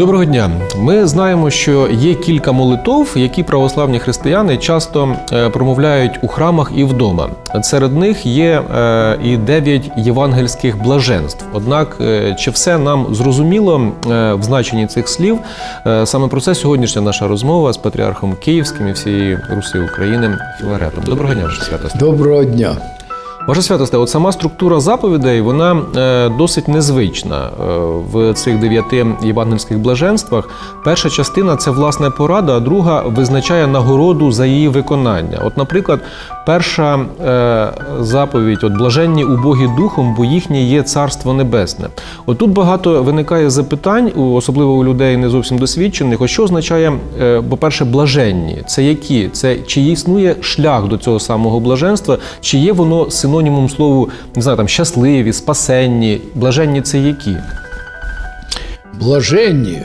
Доброго дня. Ми знаємо, що є кілька молитов, які православні християни часто е, промовляють у храмах і вдома. Серед них є е, і дев'ять євангельських блаженств. Однак, е, чи все нам зрозуміло в значенні цих слів? Саме про це сьогоднішня наша розмова з патріархом Київським і всієї Руси України Філаретом. Доброго дня, святосте. Доброго дня. Ваше святосте, от сама структура заповідей вона е, досить незвична е, в цих дев'яти євангельських блаженствах. Перша частина це власне порада, а друга визначає нагороду за її виконання. От, наприклад, перша е, заповідь: от блаженні убогі духом, бо їхнє є царство небесне. От тут багато виникає запитань, особливо у людей не зовсім досвідчених. Що означає, по-перше, блаженні? Це які? Це чи існує шлях до цього самого блаженства, чи є воно синонімом слову не знаю, там щасливі, спасенні? Блаженні це які? Блаженні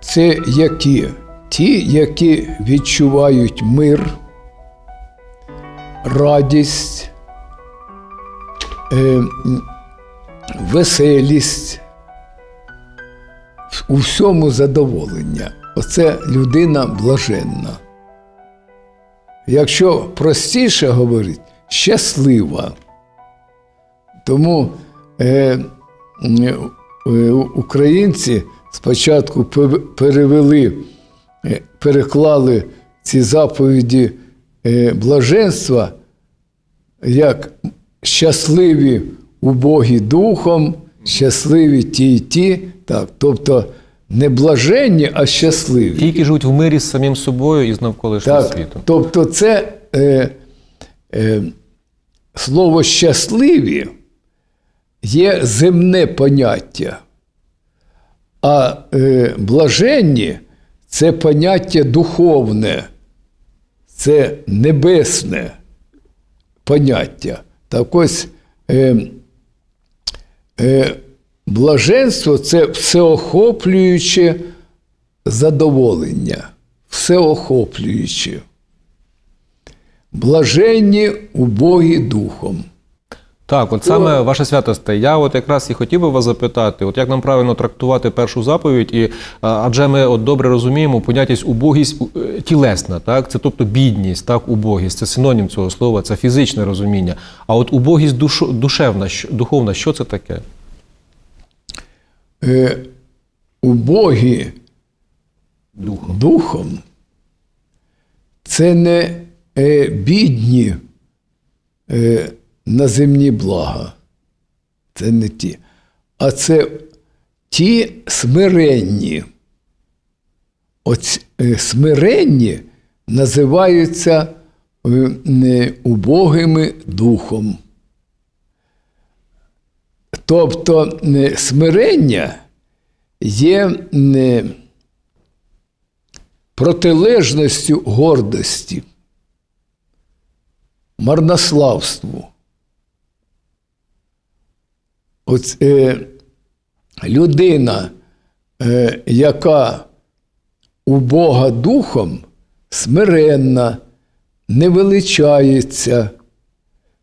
це які? Ті, які відчувають мир, радість, е, веселість, у всьому задоволення. Оце людина блаженна. Якщо простіше говорити, щаслива. Тому е, е, українці спочатку перевели, е, переклали ці заповіді е, блаженства як щасливі убогі духом, щасливі ті й ті. Так, тобто не блаженні, а щасливі. Ті, які живуть в мирі з самим собою і з навколишнім Так, світом. тобто це е, е, слово щасливі є земне поняття, а е, блаженні це поняття духовне, це небесне поняття. Так ось е, е, блаженство це всеохоплююче задоволення, всеохоплююче. Блаженні убогі духом. Так, от саме ваше святосте, я от якраз і хотів би вас запитати, от як нам правильно трактувати першу заповідь, і адже ми от добре розуміємо поняття убогість е, тілесна, так це тобто бідність, так убогість, це синонім цього слова, це фізичне розуміння. А от убогість душ, душевна, духовна, що це таке? Е, убогі Духом. духом це не бідні е, на земні блага. Це не ті. А це ті смиренні. Оці е, смиренні називаються е, убогими духом. Тобто смирення є протилежністю гордості, марнославству. Оць, е, людина, е, яка у Бога духом смиренна, не величається,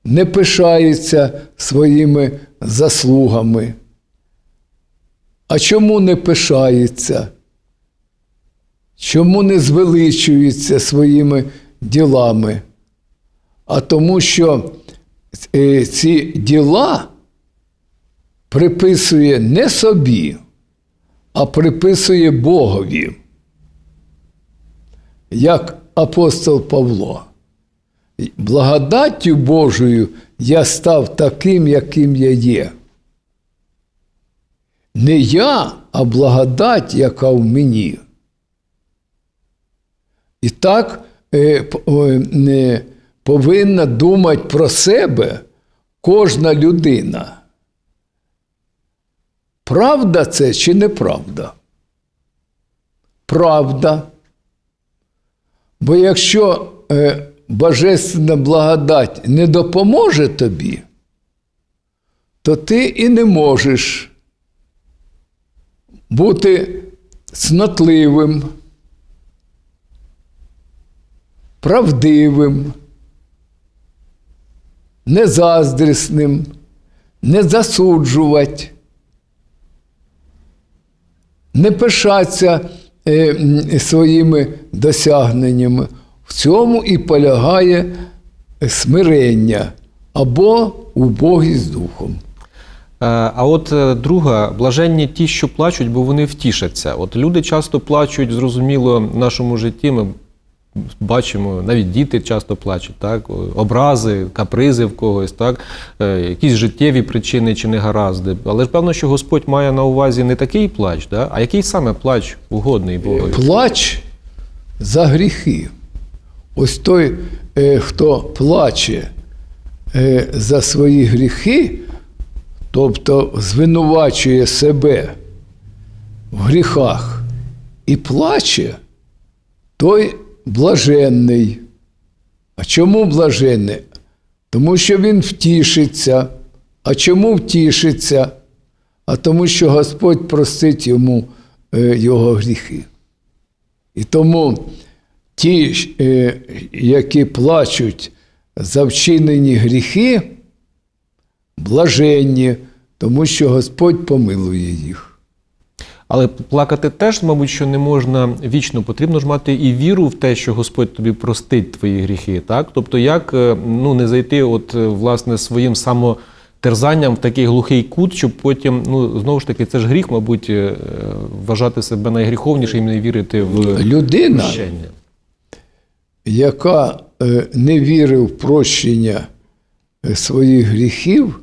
не пишається своїми заслугами. А чому не пишається? Чому не звеличується своїми ділами? А тому, що е, ці діла приписує не собі, а приписує Богові, як апостол Павло. Благодаттю Божою я став таким, яким я є. Не я, а благодать, яка в мені. І так е, повинна думати про себе кожна людина. Правда це чи неправда? Правда. Бо якщо е, божественна благодать не допоможе тобі, то ти і не можеш бути цнотливим, правдивим, незаздрісним, не засуджувати. не пишатися е, своїми досягненнями. В цьому і полягає смирення або убогість духом. Е, А от е, друга, блаженні ті, що плачуть, бо вони втішаться. От люди часто плачуть, зрозуміло, в нашому житті ми бачимо, навіть діти часто плачуть, так? образи, капризи в когось, так? Е, якісь життєві причини чи негаразди. Але ж певно, що Господь має на увазі не такий плач, да? а який саме плач угодний Богові. Плач за гріхи. Ось той, е, хто плаче е, за свої гріхи, тобто звинувачує себе в гріхах і плаче, той блаженний. А чому блаженний? Тому що він втішиться. А чому втішиться? А тому, що Господь простить йому е, його гріхи. І тому ті, е, які плачуть за вчинені гріхи, блаженні, тому що Господь помилує їх. Але плакати теж, мабуть, що не можна вічно. Потрібно ж мати і віру в те, що Господь тобі простить твої гріхи. Так? Тобто, як е, ну, не зайти от, е, власне, своїм самотерзанням в такий глухий кут, щоб потім, ну, знову ж таки, це ж гріх, мабуть, е, вважати себе найгріховнішим і не вірити в Людина, прощення. яка не вірить в прощення своїх гріхів,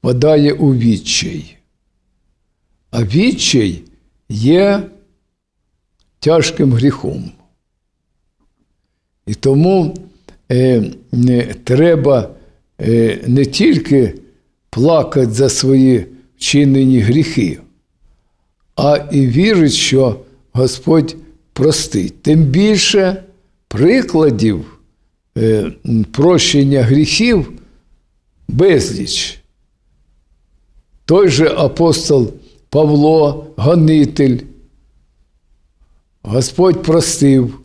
впадає у відчай. А відчай є тяжким гріхом. І тому е, не, треба е, не тільки плакати за свої вчинені гріхи, а і вірить, що Господь простить. Тим більше прикладів е, прощення гріхів безліч. Той же апостол Павло, гонитель, Господь простив.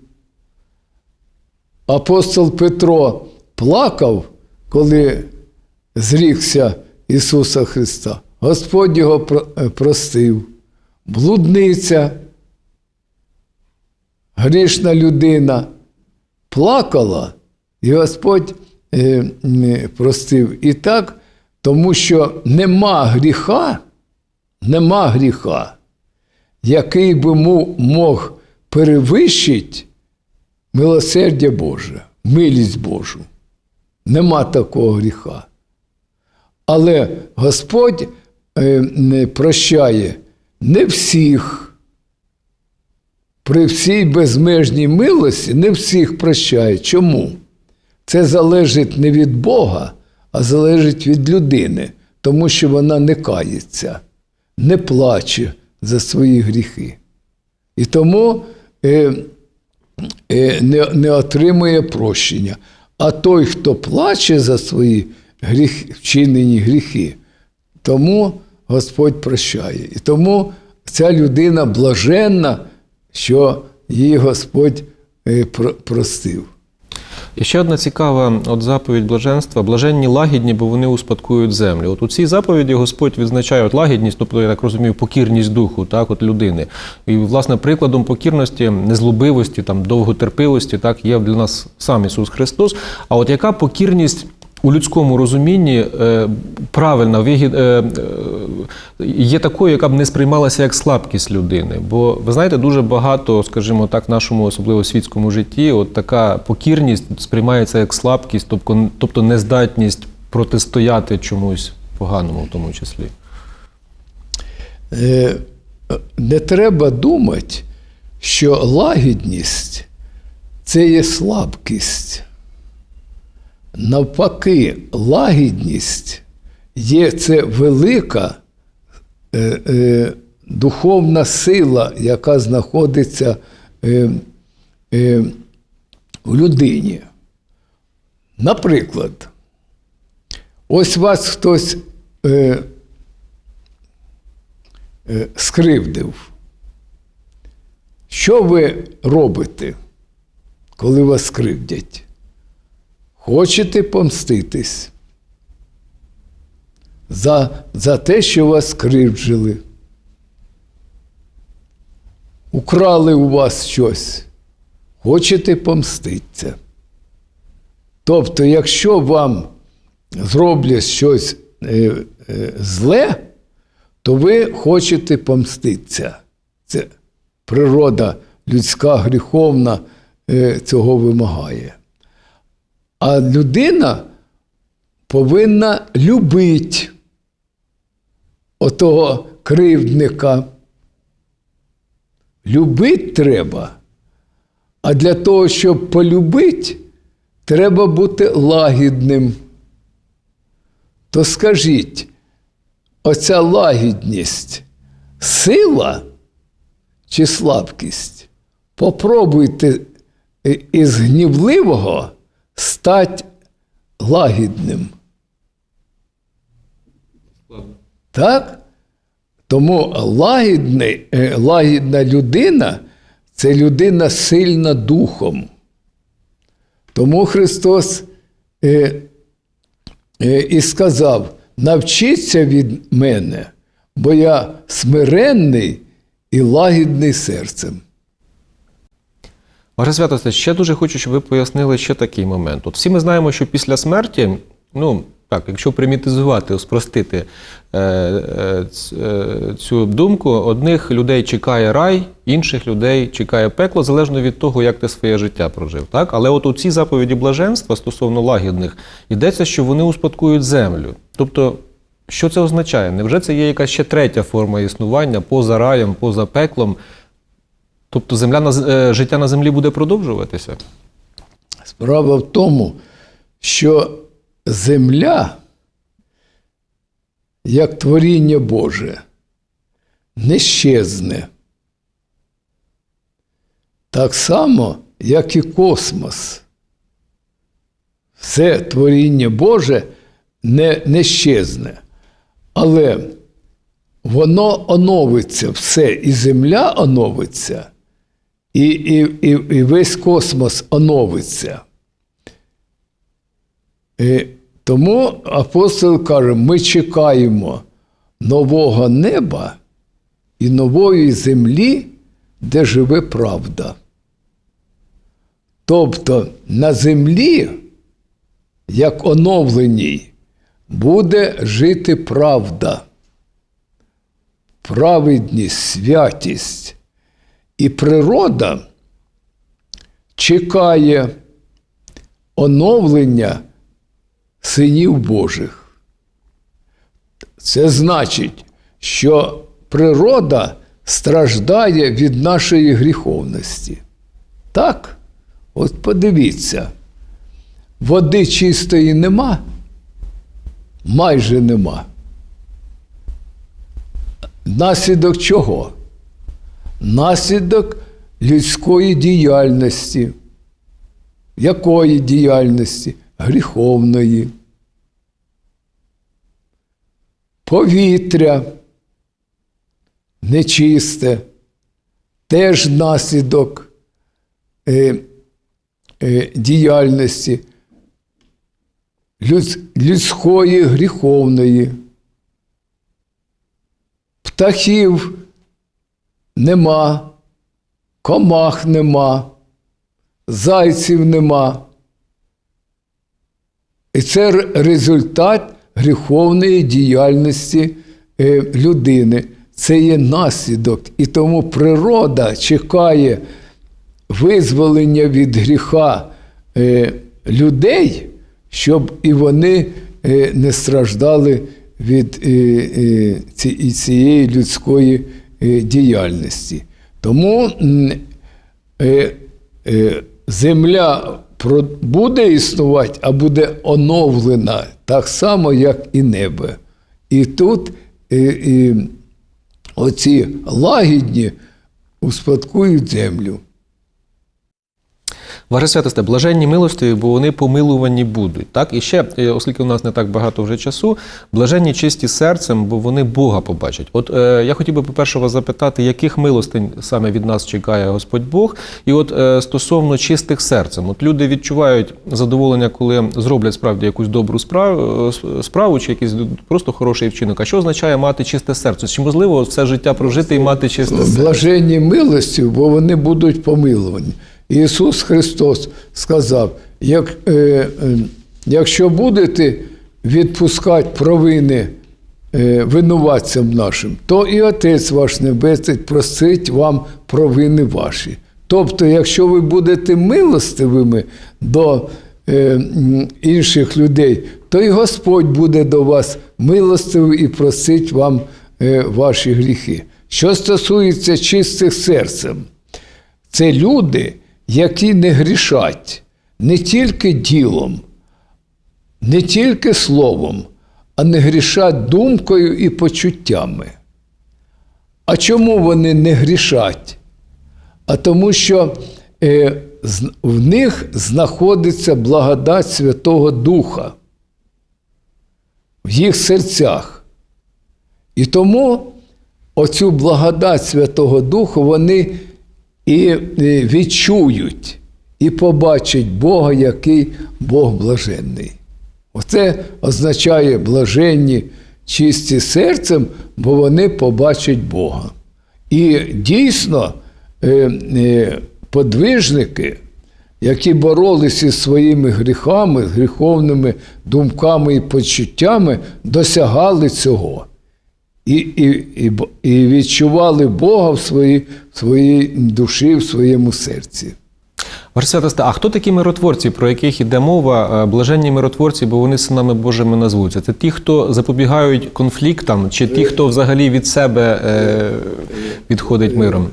Апостол Петро плакав, коли зрікся Ісуса Христа. Господь його е, простив. Блудниця, грішна людина плакала, і Господь е, простив. І так, тому що нема гріха, нема гріха, який би му- мог перевищити милосердя Боже, милість Божу. Нема такого гріха. Але Господь не прощає не всіх. При всій безмежній милості не всіх прощає. Чому? Це залежить не від Бога, а залежить від людини, тому що вона не кається, не плаче за свої гріхи. І тому е, е, не, не отримує прощення. А той, хто плаче за свої гріх, вчинені гріхи, тому Господь прощає. І тому ця людина блаженна, що її Господь е, про- простив. І ще одна цікава от заповідь блаженства: блаженні лагідні, бо вони успадкують землю. От у цій заповіді Господь відзначає от лагідність, тобто, я так розумію, покірність духу, так, от людини. І, власне, прикладом покірності, незлобивості, там, довготерпивості, так, є для нас сам Ісус Христос. А от яка покірність у людському розумінні е, правильна, е, е, є такою, яка б не сприймалася як слабкість людини. Бо ви знаєте, дуже багато, скажімо так, в нашому особливо світському житті, от така покірність сприймається як слабкість, тобто, нездатність протистояти чомусь поганому, в тому числі. Не треба думати, що лагідність це є слабкість. Навпаки, лагідність є це велика е, е, духовна сила, яка знаходиться е, е, у людині. Наприклад, ось вас хтось е, е, скривдив. Що ви робите, коли вас скривдять? Хочете помститись за, за те, що вас скривджили. украли у вас щось, хочете помститися. Тобто, якщо вам зроблять щось е, е, зле, то ви хочете помститися. Це природа людська гріховна е, цього вимагає. А людина повинна любити отого кривдника. Любити треба. А для того, щоб полюбити, треба бути лагідним. То скажіть, оця лагідність сила чи слабкість? Попробуйте із гнівливого стати лагідним. Так? Тому лагідний, е, лагідна людина це людина сильна духом. Тому Христос е, е, і сказав: навчіться від мене, бо я смиренний і лагідний серцем. Святосте, ще дуже хочу, щоб ви пояснили ще такий момент. От всі ми знаємо, що після смерті, ну так, якщо примітизувати, спростити е, е, е, цю думку, одних людей чекає рай, інших людей чекає пекло, залежно від того, як ти своє життя прожив. Так? Але от у цій заповіді блаженства стосовно лагідних йдеться, що вони успадкують землю. Тобто, що це означає? Невже це є якась ще третя форма існування поза раєм, поза пеклом? Тобто земля на е, життя на землі буде продовжуватися? Справа в тому, що земля, як творіння Боже, не щезне. Так само, як і космос. Все творіння Боже не, не щезне. Але воно оновиться все, і земля оновиться, і, і, і, і весь космос оновиться. І тому апостол каже: ми чекаємо нового неба і нової землі, де живе правда. Тобто на землі, як оновленій, буде жити правда, праведність, святість. І природа чекає оновлення синів Божих. Це значить, що природа страждає від нашої гріховності. Так? От подивіться, води чистої нема, майже нема. Наслідок чого? Наслідок людської діяльності. Якої діяльності? Гріховної. Повітря нечисте, теж наслідок е, е, діяльності людсь- людської гріховної. Птахів нема, комах нема, зайців нема. І це результат гріховної діяльності е, людини. Це є наслідок. І тому природа чекає визволення від гріха е, людей, щоб і вони е, не страждали від цієї людської діяльності. Тому е, е, земля буде існувати, а буде оновлена так само, як і небо. І тут е, оці лагідні успадкують землю. Ваше святосте, блаженні милостиві, бо вони помилувані будуть. Так? І ще, е, оскільки у нас не так багато вже часу, блаженні чисті серцем, бо вони Бога побачать. От е, я хотів би, по-перше, вас запитати, яких милостинь саме від нас чекає Господь Бог? І от е, стосовно чистих серцем, от люди відчувають задоволення, коли зроблять справді якусь добру справу, е, справу чи якийсь просто хороший вчинок. А що означає мати чисте серце? Чи можливо все життя прожити і мати чисте серце? Блаженні милості, бо вони будуть помилувані. Ісус Христос сказав: як, е, е, якщо будете відпускати провини е, винуватцям нашим, то і Отець ваш Небесний простить вам провини ваші. Тобто, якщо ви будете милостивими до е, інших людей, то і Господь буде до вас милостивий і простить вам е, ваші гріхи. Що стосується чистих серцем, це люди, які не грішать не тільки ділом, не тільки словом, а не грішать думкою і почуттями. А чому вони не грішать? А тому що е, в них знаходиться благодать Святого Духа в їх серцях. І тому оцю благодать Святого Духу вони і е, відчують, і побачать Бога, який Бог блаженний. Оце означає блаженні чисті серцем, бо вони побачать Бога. І дійсно е, е, подвижники, які боролися зі своїми гріхами, гріховними думками і почуттями, досягали цього. І, і, і, і відчували Бога в своїй, в своїй душі, в своєму серці. Ваше святосте, а хто такі миротворці, про яких іде мова? Е, Блаженні миротворці, бо вони синами Божими назвуться. Це ті, хто запобігають конфліктам, чи ті, хто взагалі від себе е, відходить миром?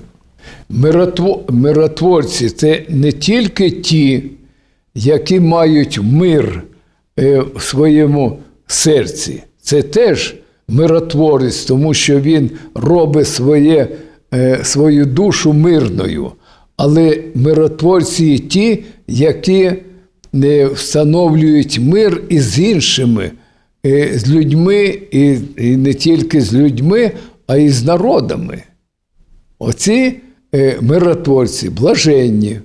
Миротво- Миротворці це не тільки ті, які мають мир е, в своєму серці. Це теж миротворець, тому що він робить своє, е, свою душу мирною. Але миротворці є ті, які не встановлюють мир із іншими, е, з людьми, і, не тільки з людьми, а й з народами. Оці е, миротворці блаженні.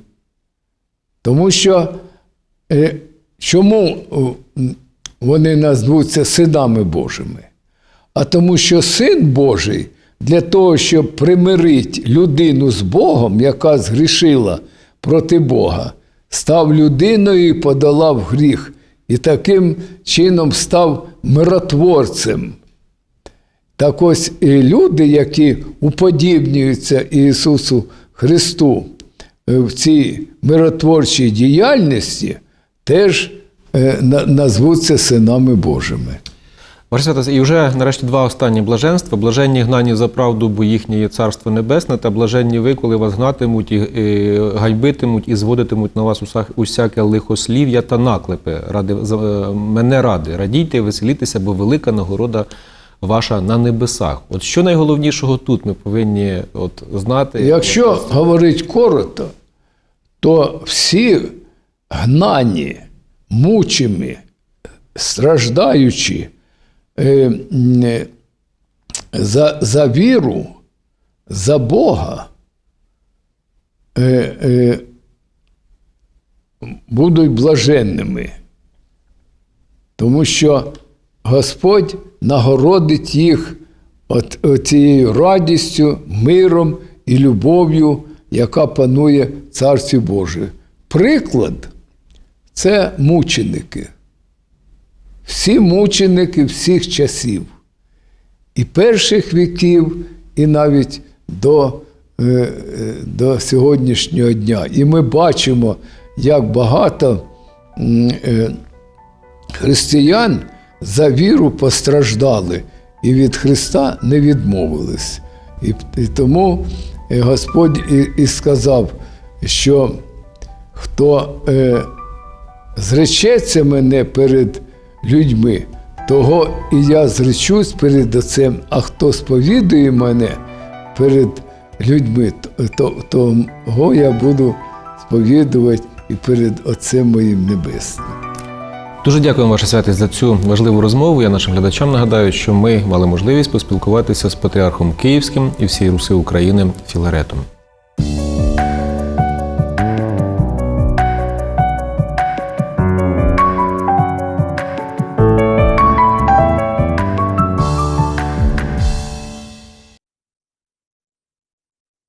Тому що чому вони назвуться синами Божими? А тому, що син Божий для того, щоб примирити людину з Богом, яка згрішила проти Бога, став людиною і подолав гріх, і таким чином став миротворцем. Так ось і люди, які уподібнюються Ісусу Христу е, в цій миротворчій діяльності, теж е, назвуться синами Божими. Ваше святосте, і вже нарешті два останні блаженства: блаженні гнані за правду, бо їхнє є царство небесне, та блаженні ви, коли вас гнатимуть і е, ганьбитимуть і зводитимуть на вас уса- усяке лихослів'я та наклепи. Ради е, мене ради. Радійте, і веселітеся, бо велика нагорода ваша на небесах. От що найголовнішого тут ми повинні от знати. Якщо говорити коротко, то всі гнані, мучимі, страждаючі за, за віру, за Бога, е, е, будуть блаженними. Тому що Господь нагородить їх от, цією радістю, миром і любов'ю, яка панує в Царстві Божому. Приклад це мученики. Всі мученики всіх часів, і перших віків, і навіть до, е, е, до сьогоднішнього дня. І ми бачимо, як багато е, християн за віру постраждали і від Христа не відмовились. І, і тому Господь і, і сказав, що хто е, зречеться мене перед людьми, того і я зречусь перед Отцем, а хто сповідує мене перед людьми, то, то, того я буду сповідувати і перед Отцем моїм Небесним. Дуже дякуємо, ваша святість, за цю важливу розмову. Я нашим глядачам нагадаю, що ми мали можливість поспілкуватися з патріархом Київським і всієї Руси України Філаретом.